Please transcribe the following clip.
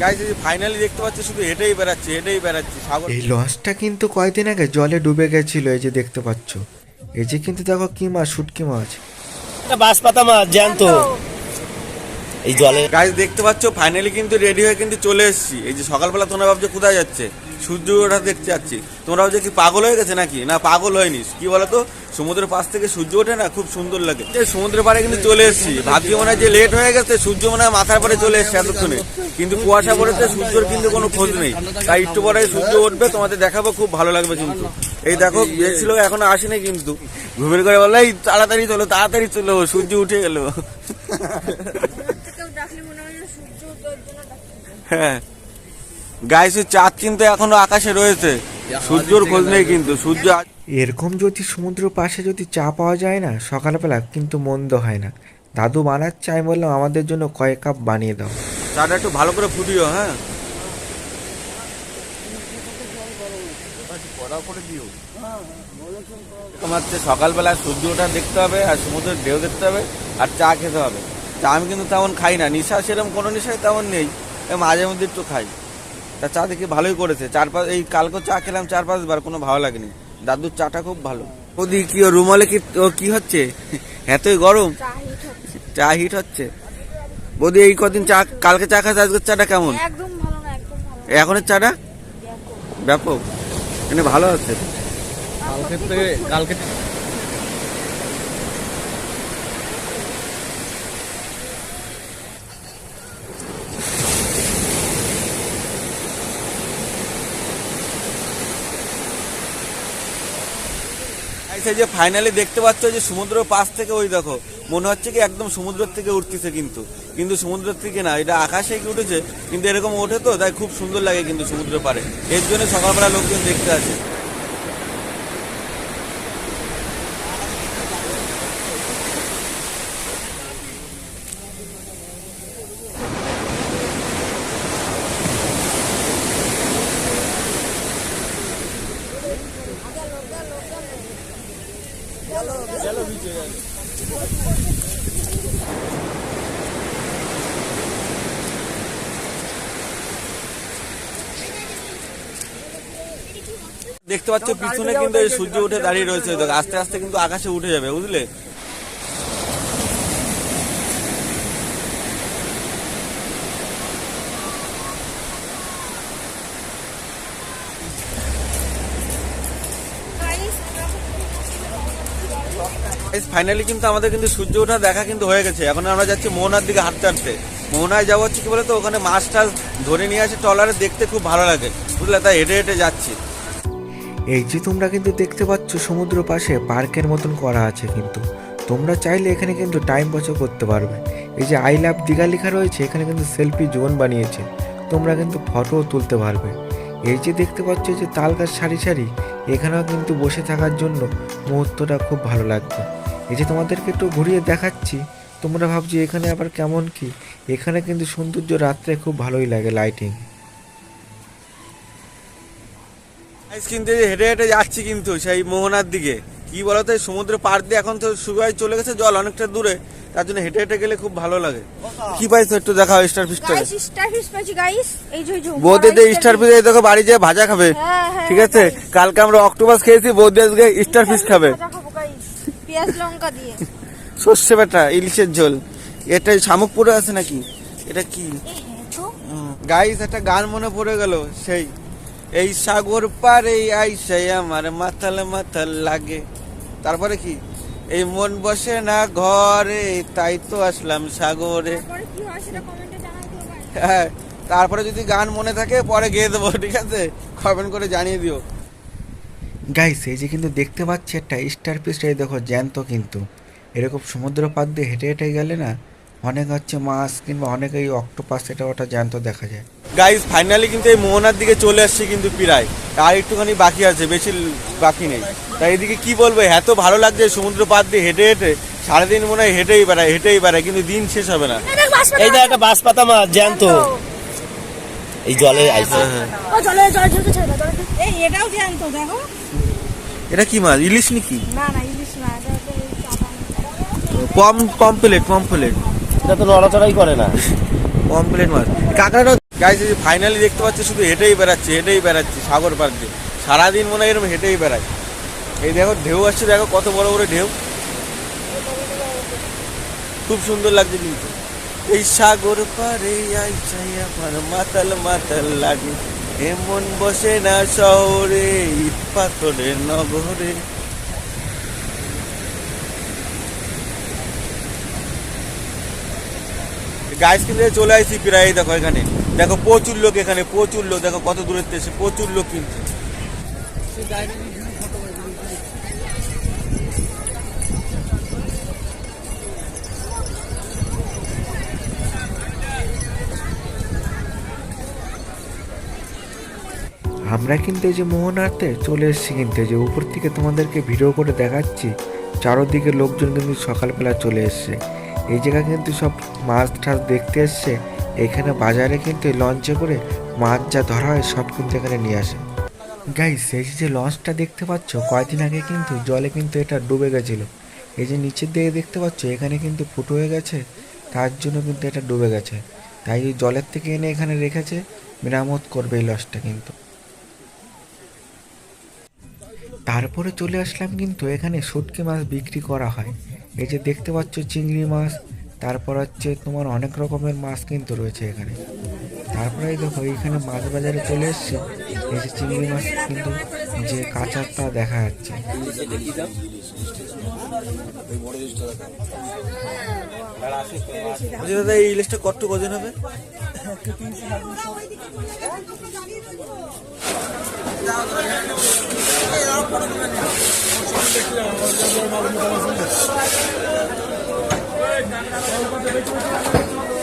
Guys finally দেখতে পাচ্ছি শুধু হেঁটেই বেড়াচ্ছে হেঁটেই বেড়াচ্ছে সাগর। এই লঞ্চটা কিন্তু কয়েকদিন আগে জলে ডুবে গেছিল এই যে দেখতে পাচ্ছ। এই যে কিন্তু দেখো কি মাছ শুটকি মাছ। এটা বাঁশ পাতা মাছ জ্যান্ত। এই জলে। গাইজ দেখতে পাচ্ছ ফাইনালি কিন্তু রেডি হয়ে কিন্তু চলে এসেছি। এই যে সকালবেলা তোমরা ভাবছ কোথায় যাচ্ছে? সূর্য ওঠা দেখতে যাচ্ছি। তোমরা ভাবছ কি পাগল হয়ে গেছে নাকি? না, পাগল হয়নি। কি বলতো? সমুদ্রের পাশ থেকে সূর্য ওঠে না, খুব সুন্দর লাগে। সমুদ্রের পাড়ে কিন্তু চলে এসেছি। ভাবছি মনে হয় যে লেট হয়ে গেছে, সূর্য মনে হয় মাথার পরে চলে এসেছে এতক্ষণে। কিন্তু কুয়াশা পড়েছে, সূর্যের কিন্তু কোনো খোঁজ নেই। তাই একটু পরে সূর্য উঠবে, তোমাদের দেখাবো, খুব ভালো লাগবে কিন্তু। এই দেখো গিয়েছিল এখনও আসেনি কিন্তু। ঘুমের করে বলল, এই, তাড়াতাড়ি চলো তাড়াতাড়ি চলো, সূর্য উঠে গেল। হয় হ্যাঁ। গাইসের চাঁদ কিন্তু এখনও আকাশে রয়েছে। সূর্যর খোঁজ নেই কিন্তু সূর্য এরকম যদি সমুদ্র পাশে যদি চা পাওয়া যায় না সকালবেলা কিন্তু মন্দ হয় না। দাদু বানাচ্ছে আমি বললাম আমাদের জন্য কয়েক কাপ বানিয়ে দাও। চাটা একটু ভালো করে ফুটিও হ্যাঁ। তোমার সকালবেলা সূর্য ওঠা দেখতে হবে আর সমুদ্রের ঢেউ দেখতে হবে আর চা খেতে হবে। চা আমি কিন্তু তেমন খাই না। নিশা সেরকম কোনো নিশাই তেমন নেই। মাঝে মধ্যে একটু খাই। তা চা দেখি ভালোই করেছে। চার পাঁচ এই কালকে চা খেলাম চার পাঁচবার কোনো ভালো লাগেনি। দাদুর চাটা খুব ভালো। ওদি কি ও রুমালে কি ও কি হচ্ছে? এতই গরম? চা হিট হচ্ছে। চা বৌদি এই কদিন চা কালকে চা খাচ্ছে আজকের চাটা কেমন? একদম ভালো না একদম ভালো না। এখনের চাটা? ব্যাপক। মানে ভালো আছে। কালকে কালকে এই যে ফাইনালি দেখতে পাচ্ছ যে সমুদ্র পাশ থেকে ওই দেখো, মনে হচ্ছে কি একদম সমুদ্র থেকে উঠতেছে কিন্তু। কিন্তু সমুদ্র থেকে না, এটা আকাশে কি উঠেছে? কিন্তু এরকম ওঠে তো, তাই খুব সুন্দর লাগে কিন্তু সমুদ্র পারে এর জন্য সকালবেলা লোকজন দেখতে আসে। দেখতে পাচ্ছ পিছনে কিন্তু এই সূর্য উঠে দাঁড়িয়ে রয়েছে। আস্তে আস্তে কিন্তু আকাশে উঠে যাবে বুঝলে? ফাইনালি কিন্তু আমাদের কিন্তু সূর্য ওঠা দেখা কিন্তু হয়ে গেছে। এখন আমরা যাচ্ছি মোহনার দিকে হাঁটতে হাঁটতে। মোহনায় যাওয়া হচ্ছে কি বলতো? ওখানে মাছ টাছ ধরে নিয়ে আসে, ট্রলারে দেখতে খুব ভালো লাগে। বুঝলে? তাই হেঁটে হেঁটে যাচ্ছি। এই যে তোমরা কিন্তু দেখতে পাচ্ছ, সমুদ্র পাশে পার্কের মতন করা আছে কিন্তু। তোমরা চাইলে এখানে কিন্তু টাইম পাসও করতে পারবে। এই যে আই লাভ দীঘা লেখা রয়েছে, এখানে কিন্তু সেলফি জোন বানিয়েছে। তোমরা কিন্তু ফটোও তুলতে পারবে। এই যে দেখতে পাচ্ছ যে তাল গাছ সারি সারি, এখানেও কিন্তু বসে থাকার জন্য মুহূর্তটা খুব ভালো লাগবে। এই যে তোমাদেরকে একটু ঘুরিয়ে দেখাচ্ছি তোমরা ভাবছি এখানে আবার কেমন কি? এখানে কিন্তু সৌন্দর্য রাত্রে খুব ভালোই লাগে লাইটিং কিন্তু হেঁটে হেঁটে যাচ্ছি কিন্তু সেই মোহনার দিকে। কি বলতো এই সমুদ্র পার দিয়ে এখন তো শুকায় চলে গেছে জল অনেকটা দূরে তার জন্য হেঁটে হেঁটে গেলে খুব ভালো লাগে। কি পাইছো একটু দেখাও স্টার ফিশটা গাইস স্টার ফিশ পাচ্ছি গাইস এই যে বৌদি দিয়ে স্টার ফিশ দেখো বাড়ি যেয়ে ভাজা খাবে। হ্যাঁ, হ্যাঁ, ঠিক আছে? কালকে আমরা অক্টোপাস খেয়েছি বৌদি আজকে স্টার ফিশ খাবে। পেঁয়াজ লঙ্কা দিয়ে। সর্ষে বেটা ইলিশের ঝোল। এটা শামুক পড়ে আছে নাকি? এটা কি? এই হ্যাঁ গাইস একটা গান মনে পড়ে গেল। সেই এই সাগর পারে আইসাই আমার মাথাল মাথাল লাগে। তারপরে কি? এই মন বসে না ঘরে তাই তো আসলাম সাগরে। হয় গাইস হ্যাঁ তারপরে যদি গান মনে থাকে পরে গেয়ে দেবো ঠিক আছে? কমেন্ট করে জানিয়ে দিও। গাইস এই যে কিন্তু দেখতে পাচ্ছি একটা স্টার পিসটা এই দেখো জ্যান্ত কিন্তু। এরকম সমুদ্র পার দিয়ে হেঁটে হেঁটে গেলে না অনেক হচ্ছে মাছ কিংবা অনেক এই অক্টোপাস এটা ওটা জ্যান্ত দেখা যায়। গাইস ফাইনালি কিন্তু এই মোহনার দিকে চলে আসছে কিন্তু প্রায় আর একটুখানি বাকি আছে বেশি বাকি নেই। তাই এদিকে কি বলব এত ভালো লাগছে সমুদ্র পার দিয়ে হেঁটে হেঁটে। সারাদিন মনে হয় হেঁটেই বেড়ায় হেঁটেই বেড়ায় কিন্তু দিন শেষ হবে না। এই যে একটা বাঁশ পাতা মাছ জ্যান্ত। এই জলে আইছে। ও জলে জলে ছেড়ে এটাও জ্যান্ত দেখো। এটা কি মাছ? ইলিশ নাকি? না না ইলিশ না পম পমপ্লেট পমপ্লেট এটা তো নড়াচড়াই করে না। পমপ্লেট মাছ। কাঁকড়াটা গাইজ ফাইনালি দেখতে পাচ্ছি শুধু হেঁটেই বেড়াচ্ছে হেঁটেই বেড়াচ্ছে সাগর পার দিয়ে। সারাদিন মনে হয় এরকম হেঁটেই বেড়ায়। এই দেখো ঢেউ আসছে দেখো কত বড় বড় ঢেউ। খুব সুন্দর লাগছে কিন্তু। এই সাগর পারে আইসাই আমার মাতাল মাতাল লাগে এমন বসে না শহরে, ইট পাথরের নগরে। গাইস কিন্তু চলে আসছি প্রায়, দেখো এখানে। দেখো প্রচুর লোক এখানে, প্রচুর লোক, দেখো কত দূরের এসে প্রচুর লোক কিন্তু। আমরা কিন্তু এই যে মোহনাতে চলে এসেছি কিন্তু যে উপর থেকে তোমাদেরকে ভিডিও করে দেখাচ্ছি, চারোদিকে লোকজন কিন্তু সকালবেলা চলে এসছে। এই জায়গা কিন্তু সব মাছ টাছ দেখতে এসছে, এখানে বাজারে কিন্তু লঞ্চে করে মাছ যা ধরা হয় সব কিন্তু এখানে নিয়ে আসে। গাইস এই যে লঞ্চটা দেখতে পাচ্ছ, কয়েকদিন আগে কিন্তু জলে কিন্তু এটা ডুবে গেছিল। এই যে নিচের দিকে দেখতে পাচ্ছ, এখানে কিন্তু ফুটো হয়ে গেছে, তার জন্য কিন্তু এটা ডুবে গেছে। তাই জলের থেকে এনে এখানে রেখেছে, মেরামত করবে এই লঞ্চটা কিন্তু। তারপরে চলে আসলাম কিন্তু এখানে শুটকি মাছ বিক্রি করা হয়। এই যে দেখতে পাচ্ছ চিংড়ি মাছ তারপর হচ্ছে তোমার অনেক রকমের মাছ কিন্তু রয়েছে এখানে। তারপরে দেখো এইখানে মাছ বাজারে চলে এসছে। এই যে চিংড়ি মাছ কিন্তু যে কাঁচা তা দেখা যাচ্ছে। দাদা এই ইলিশটা কত ওজন হবে? দেখলাম